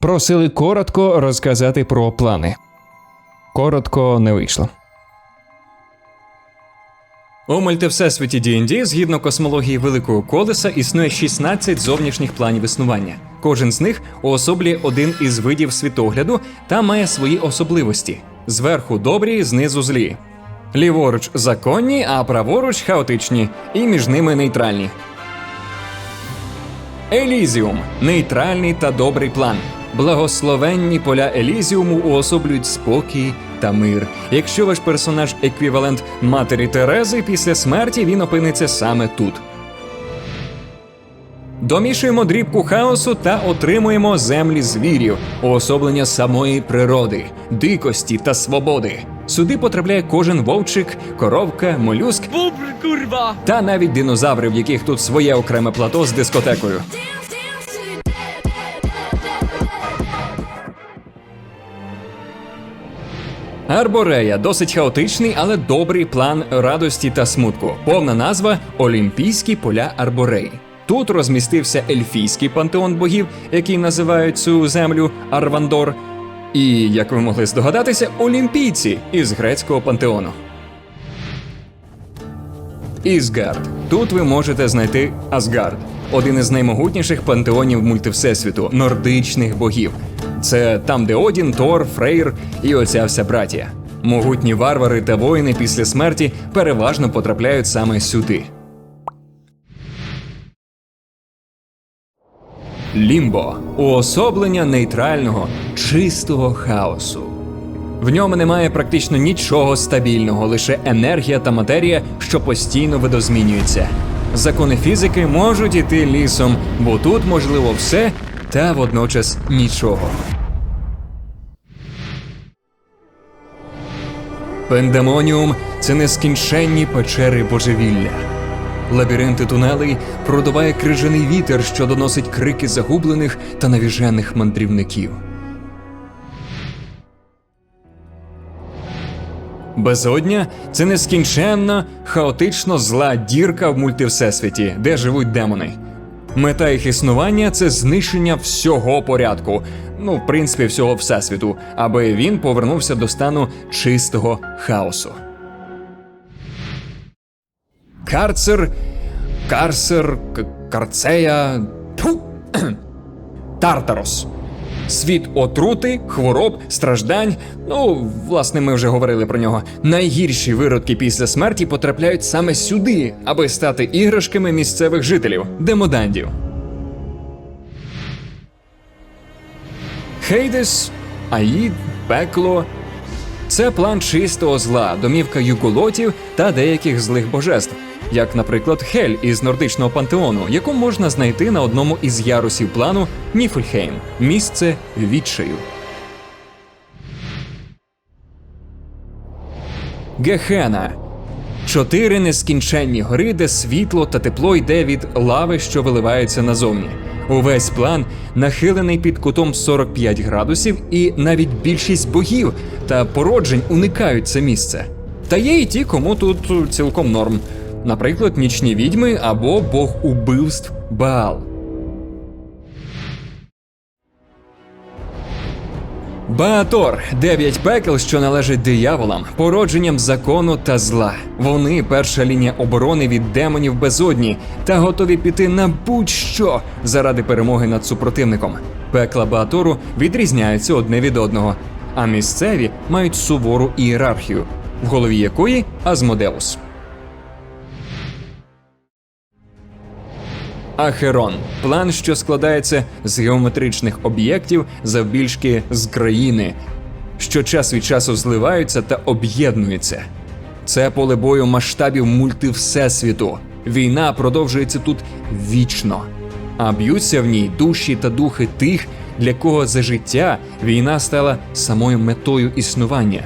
Просили коротко розказати про плани. Коротко не вийшло. У мультивсесвіті D&D, згідно космології Великого Колеса, існує 16 зовнішніх планів існування. Кожен з них уособлює один із видів світогляду та має свої особливості: зверху добрі, знизу злі. Ліворуч законні, а праворуч хаотичні, і між ними нейтральні. Елізіум нейтральний та добрий план. Благословенні поля Елізіуму уособлюють спокій та мир. Якщо ваш персонаж еквівалент матері Терези, після смерті він опиниться саме тут. Домішуємо дрібку хаосу та отримуємо землі звірів, уособлення самої природи, дикості та свободи. Сюди потрапляє кожен вовчик, коровка, молюск курва! та навіть динозаври, в яких тут своє окреме плато з дискотекою. Арборея досить хаотичний, але добрий план радості та смутку. Повна назва Олімпійські поля Арбореї. Тут розмістився ельфійський пантеон богів, який називають цю землю Арвандор. І, як ви могли здогадатися, олімпійці із грецького пантеону. Ізгард. Тут ви можете знайти Асгард, один із наймогутніших пантеонів мультивсесвіту нордичних богів. Це там, де Одін, Тор, Фрейр і оця вся братія. Могутні варвари та воїни після смерті переважно потрапляють саме сюди. Лімбо уособлення нейтрального, чистого хаосу. В ньому немає практично нічого стабільного, лише енергія та матерія, що постійно видозмінюються. Закони фізики можуть іти лісом, бо тут можливо все та водночас нічого. Пендемоніум це нескінченні печери божевілля. Лабіринти тунелей продуває крижаний вітер, що доносить крики загублених та навіжених мандрівників. Безодня це нескінченна, хаотично зла дірка в мультивсесвіті, де живуть демони. Мета їх існування це знищення всього порядку, ну, в принципі, всього всесвіту, аби він повернувся до стану чистого хаосу. Карцер, карцер, карцея. Тартарос. Світ отрути, хвороб, страждань. Ну, власне, ми вже говорили про нього. Найгірші виродки після смерті потрапляють саме сюди, аби стати іграшками місцевих жителів демодандів. Хейдес, Аїд, пекло. Це план чистого зла, домівка юголотів та деяких злих божеств, як, наприклад, Хель із нордичного пантеону, яку можна знайти на одному із ярусів плану Ніфльхейм місце відчаю. Гехена чотири нескінченні гори, де світло та тепло йде від лави, що виливається назовні. Увесь план нахилений під кутом 45 градусів, і навіть більшість богів та породжень уникають це місце. Та є і ті, кому тут цілком норм. Наприклад, нічні відьми або бог убивств Баал. Баатор дев'ять пекел, що належать дияволам, породженням закону та зла. Вони перша лінія оборони від демонів безодні та готові піти на будь-що заради перемоги над супротивником. Пекла Баатору відрізняються одне від одного, а місцеві мають сувору ієрархію, в голові якої Азмодеус. Ахерон план, що складається з геометричних об'єктів завбільшки з країни, що час від часу зливаються та об'єднуються. Це поле бою масштабів мультивсесвіту. Війна продовжується тут вічно, а б'ються в ній душі та духи тих, для кого за життя війна стала самою метою існування,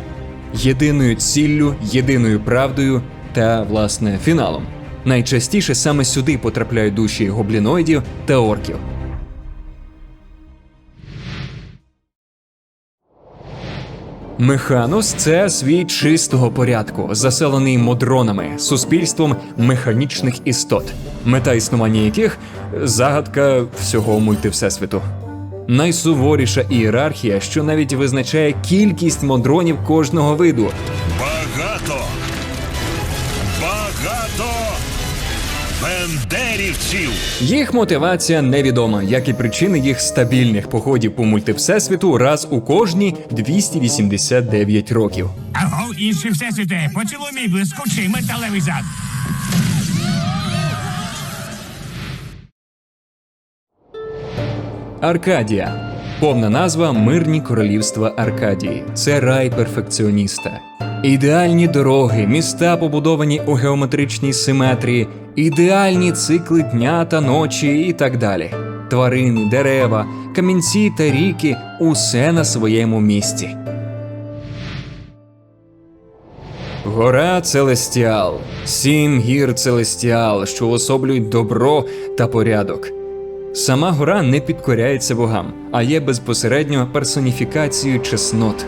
єдиною ціллю, єдиною правдою та, власне, фіналом. Найчастіше саме сюди потрапляють душі гобліноїдів та орків. Механус це світ чистого порядку, заселений модронами, суспільством механічних істот, мета існування яких загадка всього мультивсесвіту. Найсуворіша ієрархія, що навіть визначає кількість модронів кожного виду. Багато. Багато бендерівців. Їх мотивація невідома, як і причини їх стабільних походів по мультивсесвіту раз у кожні 289 років. Аго, інший всесвіте, поцілуй мій блискучий металевий зад. Аркадія. Повна назва Мирні королівства Аркадії. Це рай перфекціоніста. Ідеальні дороги, міста побудовані у геометричній симетрії, ідеальні цикли дня та ночі і так далі. Тварини, дерева, камінці та ріки усе на своєму місці. Гора Целестіал, сім гір Целестіал, що особлюють добро та порядок. Сама гора не підкоряється богам, а є безпосередньо персоніфікацією чеснот.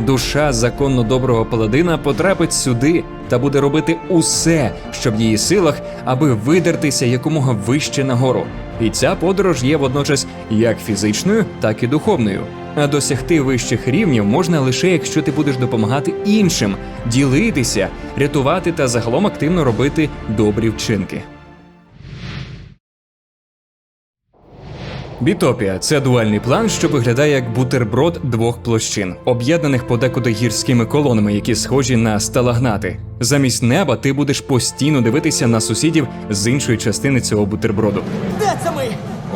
Душа законно доброго паладина потрапить сюди та буде робити усе, що в її силах, аби видертися якомога вище нагору. І ця подорож є водночас як фізичною, так і духовною. А досягти вищих рівнів можна лише якщо ти будеш допомагати іншим, ділитися, рятувати та загалом активно робити добрі вчинки. Бітопія це дуальний план, що виглядає як бутерброд двох площин, об'єднаних подекуди гірськими колонами, які схожі на сталагнати. Замість неба ти будеш постійно дивитися на сусідів з іншої частини цього бутерброду. Де це ми?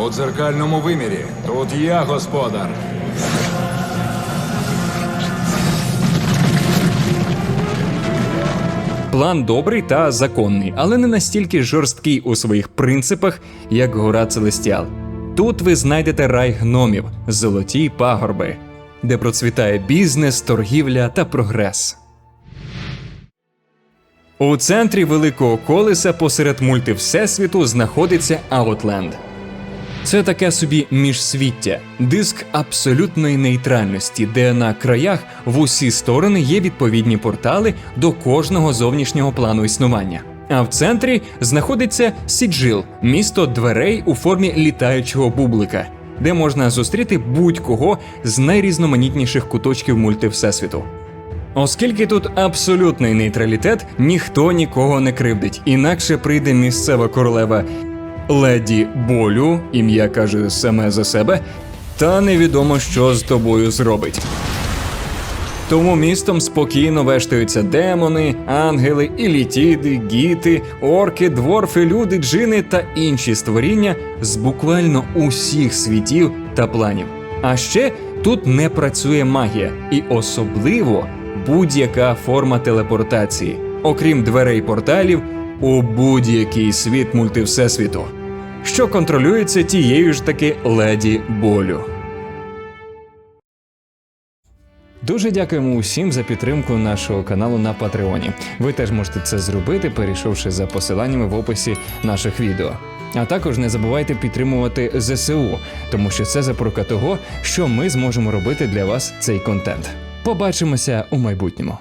У дзеркальному вимірі. Тут я господар. План добрий та законний, але не настільки жорсткий у своїх принципах, як гора Целестіал. Тут ви знайдете рай гномів, золоті пагорби, де процвітає бізнес, торгівля та прогрес. У центрі великого колеса посеред мультивсесвіту знаходиться Аутленд. Це таке собі міжсвіття, диск абсолютної нейтральності, де на краях в усі сторони є відповідні портали до кожного зовнішнього плану існування. А в центрі знаходиться Сіджил, місто дверей у формі літаючого бублика, де можна зустріти будь-кого з найрізноманітніших куточків мультивсесвіту. Оскільки тут абсолютний нейтралітет, ніхто нікого не кривдить, інакше прийде місцева королева леді болю, ім'я каже саме за себе, та невідомо, що з тобою зробить. Тому містом спокійно вештаються демони, ангели, ілітіди, гіти, орки, дворфи, люди, джини та інші створіння з буквально усіх світів та планів. А ще тут не працює магія, і особливо будь-яка форма телепортації, окрім дверей порталів у будь-який світ мультивсесвіту, що контролюється тією ж таки леді болю. Дуже дякуємо усім за підтримку нашого каналу на Патреоні. Ви теж можете це зробити, перейшовши за посиланнями в описі наших відео. А також не забувайте підтримувати ЗСУ, тому що це запорука того, що ми зможемо робити для вас цей контент. Побачимося у майбутньому.